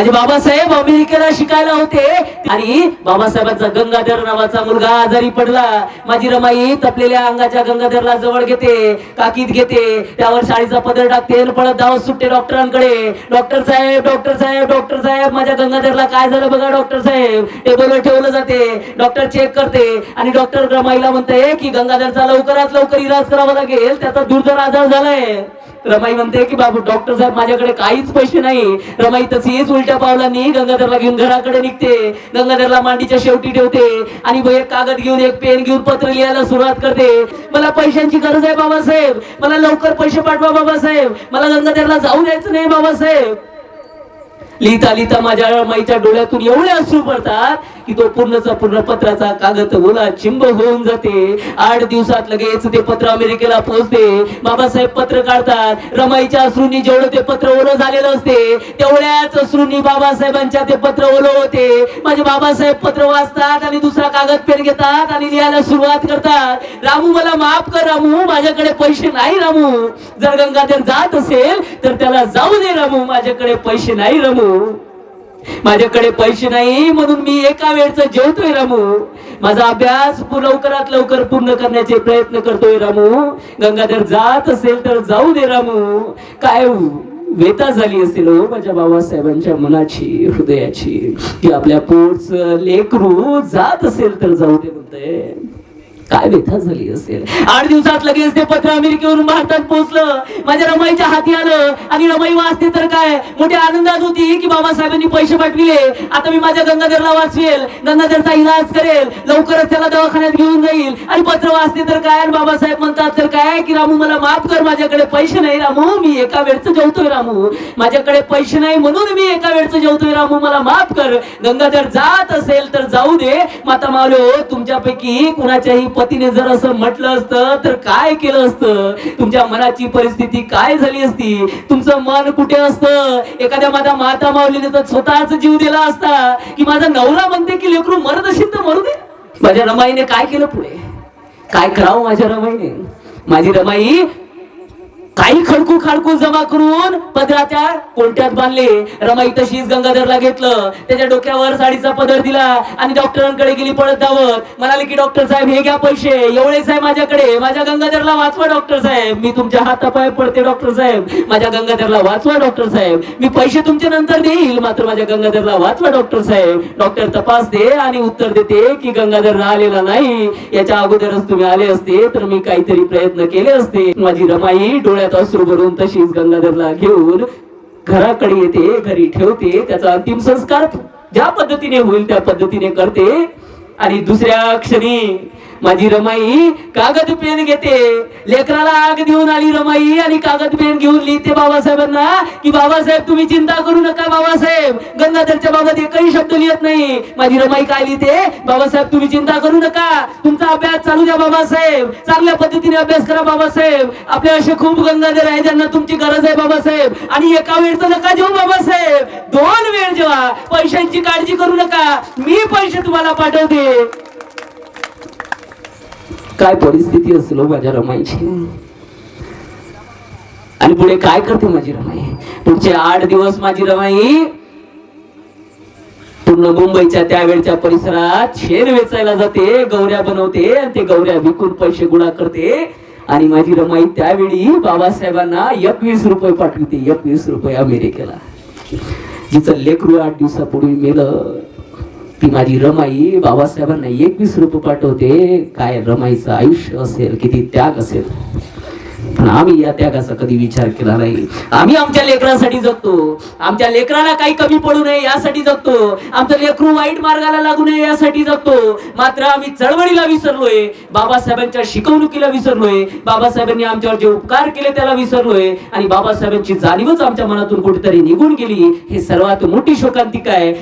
माझे बाबासाहेब अमेरिकेला शिकायला होते. आणि बाबासाहेबांचा गंगाधर नावाचा मुलगा आजारी पडला. माझी रमाई तपलेल्या अंगाच्या गंगाधरला जवळ घेते काकीत घेते. त्यावर शाळेचा पदर टाकते आणि पळत धावत सुटते डॉक्टरांकडे. डॉक्टर साहेब डॉक्टर साहेब डॉक्टर साहेब माझ्या गंगाधरला काय झालं बघा डॉक्टर साहेब. टेबलवर ठेवलं जाते. डॉक्टर चेक करते. आणि डॉक्टर रमाईला म्हणते की गंगाधरचा लवकरात लवकर इलाज करावा लागेल. त्याचा दुर्धर आजार झालाय. रमाई म्हणते की बाबू डॉक्टर साहेब माझ्याकडे काहीच पैसे नाही. रमाई तशीच उलट्या पावलांनी गंगाधरला घेऊन घराकडे निघते. गंगाधरला मांडीच्या शेवटी ठेवते आणि एक कागद घेऊन एक पेन घेऊन पत्र लिहायला सुरुवात करते. मला पैशांची गरज आहे बाबासाहेब मला लवकर पैसे पाठवा बाबासाहेब मला गंगाधरला जाऊ द्यायचं नाही बाबासाहेब लिहिता लिहिता माझ्या रमाईच्या डोळ्यातून एवढे अश्रू पडतात की तो पूर्णचा पूर्ण पत्राचा कागद ओला चिंब होऊन जाते. आठ दिवसात लगेच ते पत्र अमेरिकेला पोहोचते. बाबासाहेब पत्र काढतात. रमाईच्या अश्रूंनी जेवढं ते पत्र ओलं झालेलं असते तेवढ्याच अश्रूंनी बाबासाहेबांच्या ते पत्र ओलं होते. माझे बाबासाहेब पत्र वाचतात आणि दुसरा कागद पेन घेतात आणि लिहायला सुरुवात करतात. रामू मला माफ कर रामू. माझ्याकडे पैसे नाही रामू. जर गंगाधर जात असेल तर त्याला जाऊ दे रामू. माझ्याकडे पैसे नाही रामू. माझ्याकडे पैसे नाही म्हणून मी एका वेळचं जेवतोय रामू. माझा अभ्यास लवकरात लवकर पूर्ण करण्याचे प्रयत्न करतोय रामू. गंगाधर जात असेल तर जाऊ दे रामू. काय वेता झाली असेल हो माझ्या बाबासाहेबांच्या मनाची हृदयाची. की आपल्या पोटच लेकरू जात असेल तर जाऊ दे म्हणते काय व्यथा झाली असेल? आठ दिवसात लगेच ते पत्र अमेरिकेवरून भारतात पोहोचलं. माझ्या रमाईच्या हाती आलं. आणि रमाई वाचते तर काय? मोठ्या आनंदात होती की बाबासाहेबांनी पैसे पाठविले. आता मी माझ्या गंगाधरला वाचवेल. गंगाधरचा इलाज करेल. लवकरच त्याला दवाखान्यात घेऊन जाईल. आणि पत्र वाचते तर काय? आणि बाबासाहेब म्हणतात तर काय? की रामू मला माफ कर. माझ्याकडे पैसे नाही रामू. मी एका वेळचं जेवतोय रामू. माझ्याकडे पैसे नाही म्हणून मी एका वेळचं जेवतोय रामू. मला माफ कर. गंगाधर जात असेल तर जाऊ दे. माता मावलो तुमच्यापैकी कुणाच्याही पतीने जर असं म्हटलं असतं तर काय केलं असतं? तुमच्या मनाची परिस्थिती काय झाली असती? तुमचं मन कुठे असतं? एखाद्या माझ्या माता माऊलीने तर स्वतःच जीव दिला असता की माझा नवरा म्हणते की लेकरू मरत असेल तर मरू दे. माझ्या रमाईने काय केलं पुढे? काय करावं माझ्या रमाईने? माझी रमाई काही खडकू खाडकू जमा करून पदराच्या कोणत्यात बांधले. रमाई तशीच गंगाधरला घेतलं. त्याच्या डोक्यावर साडीचा पदर दिला आणि डॉक्टरांकडे गेली पळत धावत. म्हणाले की डॉक्टर साहेब हे घ्या पैसे. एवढेच आहे माझ्याकडे. माझ्या गंगाधरला वाचवा डॉक्टर साहेब. मी तुमच्या हातापाय पडते डॉक्टर साहेब. माझ्या गंगाधरला वाचवा डॉक्टर साहेब. मी पैसे तुमच्या नंतर देईल. मात्र माझ्या गंगाधरला वाचवा डॉक्टर साहेब. डॉक्टर तपासते आणि उत्तर देते की गंगाधर आलेला नाही. याच्या अगोदरच तुम्ही आले असते तर मी काहीतरी प्रयत्न केले असते. माझी रमाई डोळ्यात अश्रू भरून तशीच गंगाधरला घेऊन घराकडे येते घरी ठेवते त्याचा अंतिम संस्कार ज्या पद्धतीने होईल त्या पद्धतीने करते. आणि दुसऱ्या क्षणी माझी रमाई कागद पेन घेते. लेकराला आग देऊन आली रमाई आणि कागद पेन घेऊन लिहिते बाबासाहेबांना की बाबासाहेब तुम्ही चिंता करू नका बाबासाहेब. गंगाधरच्या बाबत एकही शब्द लिहित नाही. माझी रमाई काय लिहिते? बाबासाहेब तुम्ही चिंता करू नका. तुमचा अभ्यास चालू द्या बाबासाहेब. चांगल्या पद्धतीने अभ्यास करा बाबासाहेब. आपले असे खूप गंगाधर आहे ज्यांना तुमची गरज आहे बाबासाहेब. आणि एका वेळचं नका जेव्हा बाबासाहेब. दोन वेळ जेव्हा पैशांची काळजी करू नका मी पैसे तुम्हाला पाठवते. काय परिस्थिती असलो माझ्या रमाईची? आणि पुढे काय करते माझी रमाई? पुढचे आठ दिवस माझी रमाई पूर्ण मुंबईच्या त्यावेळच्या परिसरात शेर वेचायला जाते गौऱ्या बनवते आणि ते गौऱ्या विकून पैसे गोळा करते. आणि माझी रमाई त्यावेळी बाबासाहेबांना एकवीस रुपये पाठवते एकवीस रुपये अमेरिकेला. जिचं लेकरू आठ दिवसापूर्वी मेलं ती माझी रमाई बाबासाहेबांना एकवीस रुपये पाठवते. काय रमाईचं आयुष्य असेल किती त्याग असेल. पण आम्ही या त्यागाचा कधी विचार केला नाही. आम्ही आमच्या लेकरांसाठी जगतो. आमच्या लेकराला काही कमी पडू नये यासाठी जगतो. आमचं लेकरू वाईट मार्गाला लागू नये यासाठी जगतो. मात्र आम्ही चळवळीला विसरलोय. बाबासाहेबांच्या शिकवणुकीला विसरलोय. बाबासाहेबांनी आमच्यावर जे उपकार केले त्याला विसरलोय. आणि बाबासाहेबांची जाणीवच आमच्या मनातून कुठेतरी निघून गेली. हे सर्वात मोठी शोकांतिका आहे.